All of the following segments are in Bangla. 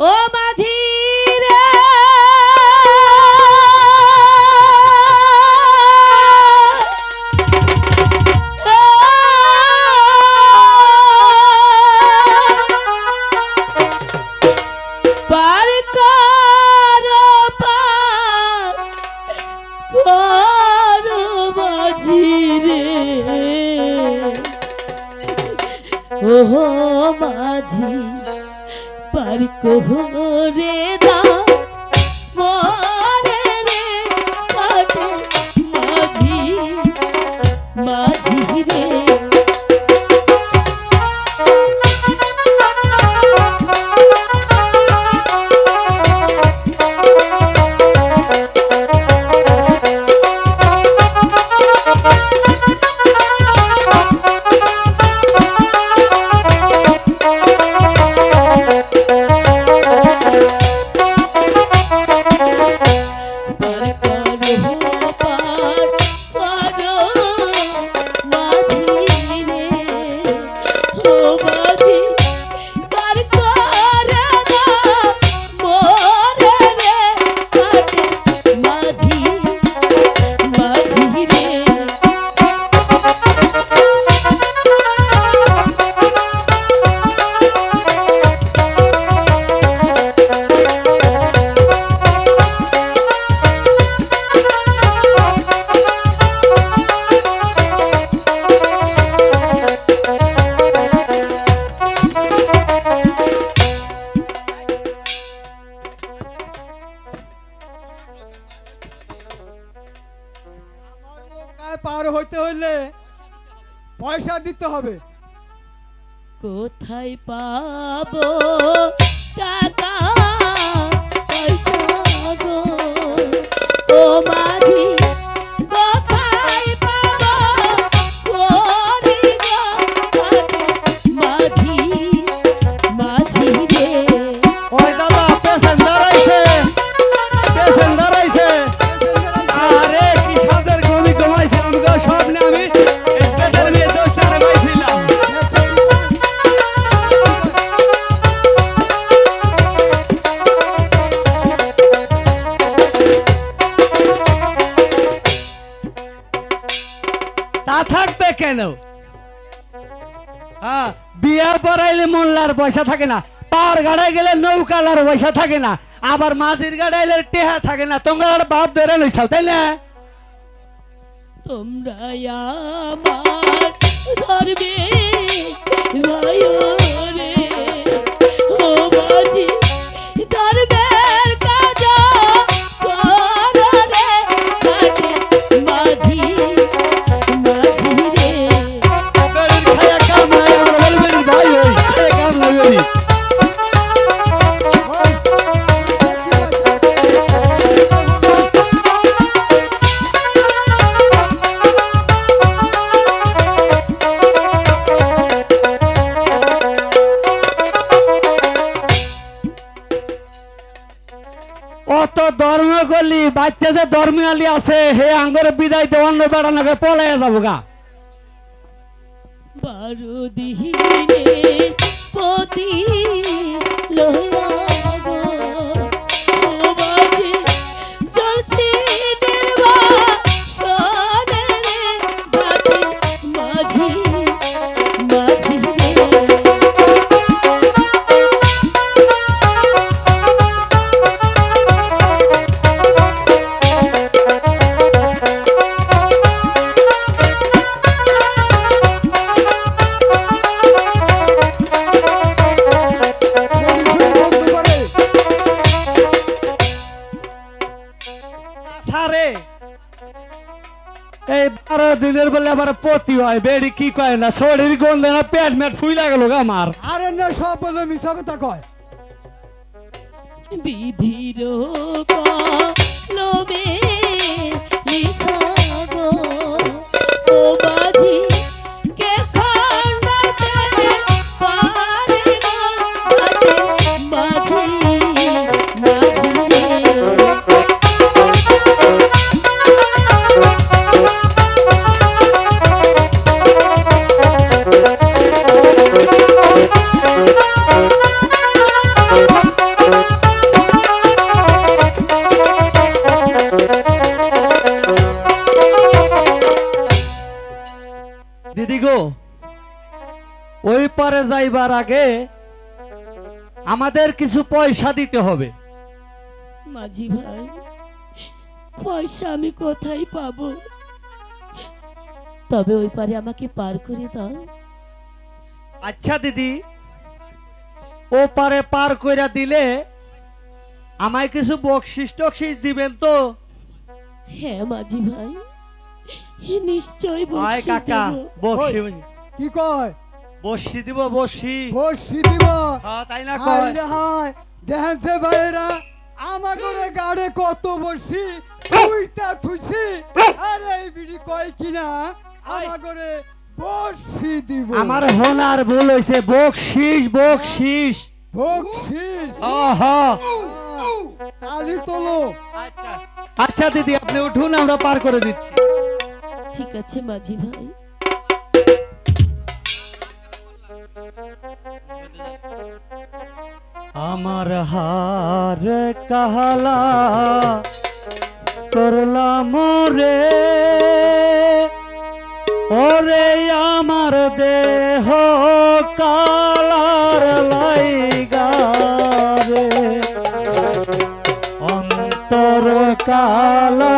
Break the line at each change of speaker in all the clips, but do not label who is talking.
ও মাঝি পার
হইতে হইলে পয়সা দিতে হবে।
কোথায় পাবো? টাকা
কেন? হ্যাঁ বিয়া পড়াইলে মোল্লার পয়সা থাকে না, পার গাড়ায় গেলে নৌকালার পয়সা থাকে না, আবার মাঝির গাড়াইলে টেহা থাকে না, তোমরা আর বাপ বেড়ে লইছাও, তাই না?
তোমরা আমার ধর্মে
আছে হে আঙ্গরে বিদায় দে বেড়া বেড়ানোকে পলাইয়া যাব গা।
বারো দিহিনে পতি লোয়া
দিনের বেলা আবার পতি হয় বেড়ি কি কয় না শরীর গন্ধে না পেট মেট ফুইলা গেল গা আমার।
আরে না সব বলে মিছা কথা কয়।
বিধির লোবে লিখা গো ও মাঝি
আগে আমাদের কিছু পয়সা দিতে হবে।
মাঝি ভাই পয়সা আমি কোথায় পাবো? তবে ওই পারে আমাকে পার করে দাও।
আচ্ছা দিদি ও পারে পার কইরা দিলে আমায় কিছু বকশিস টকশিস দিবেন তো?
হ্যাঁ মাঝি ভাই নিশ্চয়
কাকা বকশি
কি কয়?
বসি দিব বসি।
বসি দিব।
তাই না কয়?
দেখেন সে ভাইরা আমার গাড়ে কত বসি তুইটা থুইছি। আরে এই বিড়ি কয় কিনা? আমার করে বসি দিব।
আমার হোনার ভুল হইছে। বকশিস বকশিস।
বকশিস?
আহা
তালি তোলো।
আচ্ছা আচ্ছা দিদি আপনি উঠুন আমরা পার করে দিচ্ছি।
ঠিক আছে মাঝি ভাই।
আমার হার কাহালা করলাম রে ওরে আমার দেহ কালার লাইগা রে। অন্তর কালা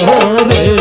মনোরে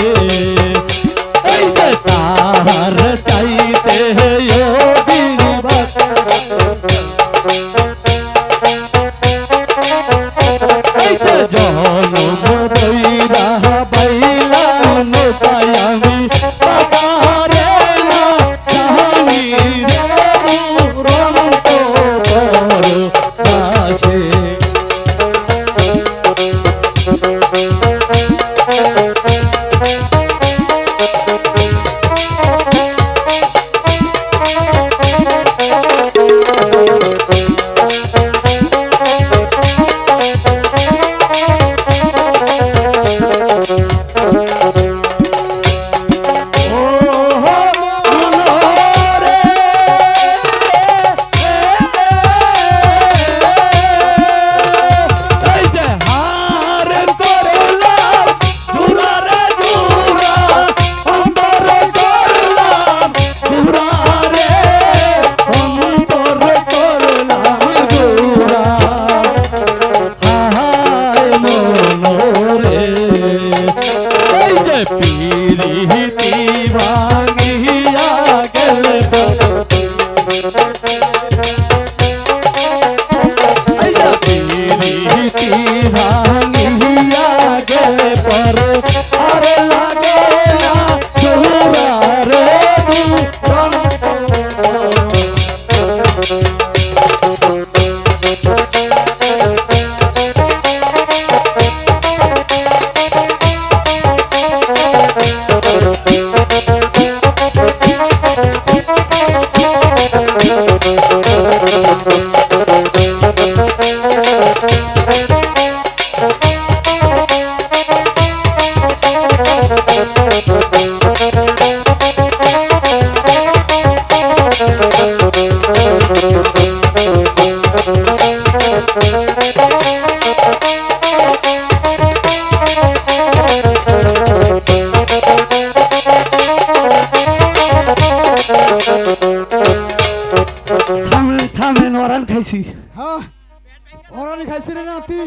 ওরানি খাইছি
রে নাতি।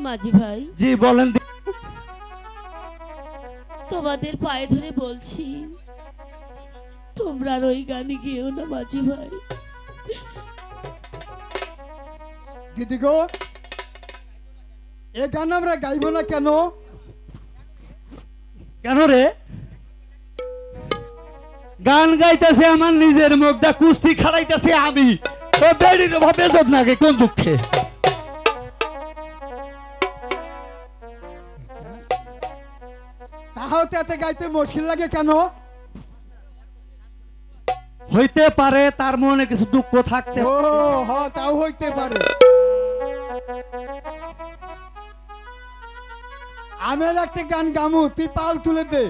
মাঝি ভাই
জি বলেন দি-
তোমাদের পায়ে ধরে বলছি তোমরা আর ওই গানে গেও না মাঝি ভাই।
দিদি গো এ গান আমরা গাইবো না কেন?
কেন রে? গান গাইতেছে আমার নিজের মুখটা কুস্তি খাড়াইতেছে আমি। ও বেড়ির ভাবে যত নাকি কোন দুঃখে?
তাহাও গাইতে মুশকিল লাগে কেন?
হইতে পারে তার মনে কিছু দুঃখ থাকতে
ও তাও হইতে পারে। আমের একটা গান গামু তুই পাল তুলে দে।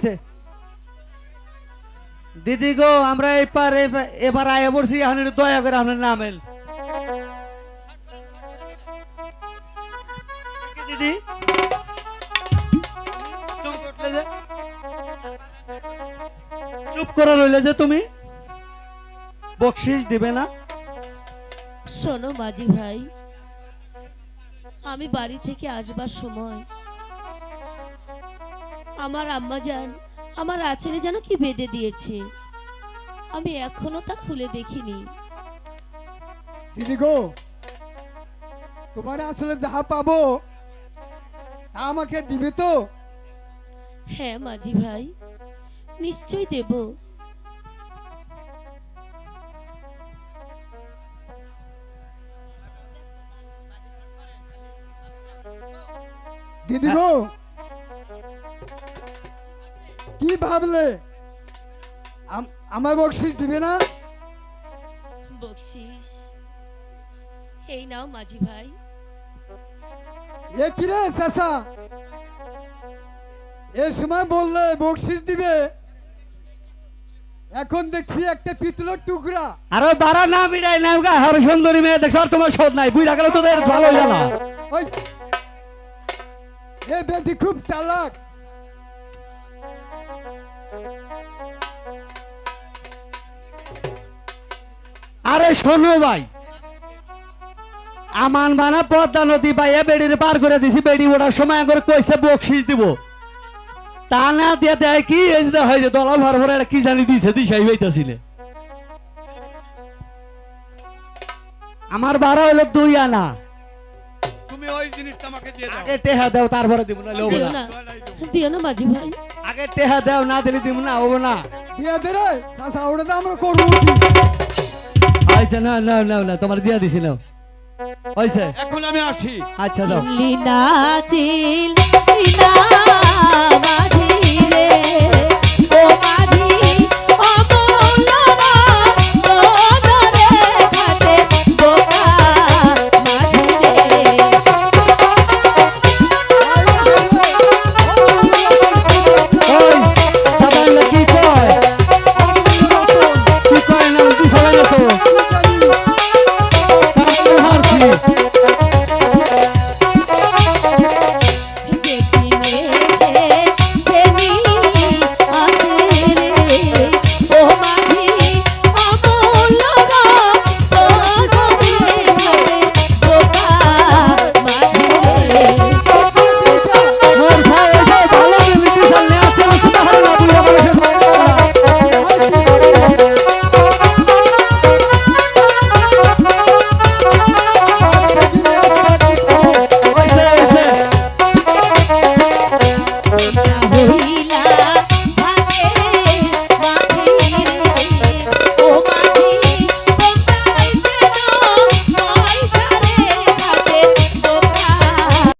হয়েছে দিদি গো, আমরা এবার এবার- আয়া পড়ছি এখন দয়া করে আপনার নামেন কি দিদি? চুপ করে রইলে যে তুমি? বকশিস দিবে না?
শোনো মাঝি ভাই, আমি বাড়ি থেকে আসবার সময় আমার আম্মা যান আমার আঁচলে যেন কি বেঁধে দিয়েছে? আমি এখনও তা খুলে দেখিনি।
দিদি গো তোমার আসলে যাহা পাবো তা আমাকে দিবে তো?
হ্যাঁ মাঝি ভাই নিশ্চয় দেব।
দিদি গো কি ভাবলে? আম- আমার বকশিস দিবে না?
বকশিস? এই নাও মাঝি ভাই।
এ কি রে চাচা এ সময় বললে বকশিস দিবে। এখন দেখছি একটা পিতলের টুকরা।
আরে বাড়া না মিটাই না গা হর সুন্দরী মেয়ে দেখছ আর তোমার শোধ নাই বুঝ রাখলে তোদের ভালো হইল না।
ওই এ বেটি খুব চালাক।
আরে শোনো ভাই। আমান বানা পদ্মা নদী বাইয়া বেড়ির পার করে দিছি বেড়ি ওঠার সময় করে কইছে বকশিস দিব। তা না দিয়ে দেয় কি এই যে হয় যে দলা ভর ভরে কি জানি দিছে দিশাই আমার বারো হলো দুই আনা।
তুমি ওই জিনিসটা আমাকে দিয়ে দাও।
আগে টেহা দাও তারপরে দিব না হব না
দিও না মাঝি ভাই।
আগে টেহা দাও না দিলে দিব না হব না।
দিয়ে দে রে চাচা ওটা তো আমরা করব?
আচ্ছা না না না না তোমার দিয়া দিছি নাও
এখন আমি আসি।
আচ্ছা দাও।
না না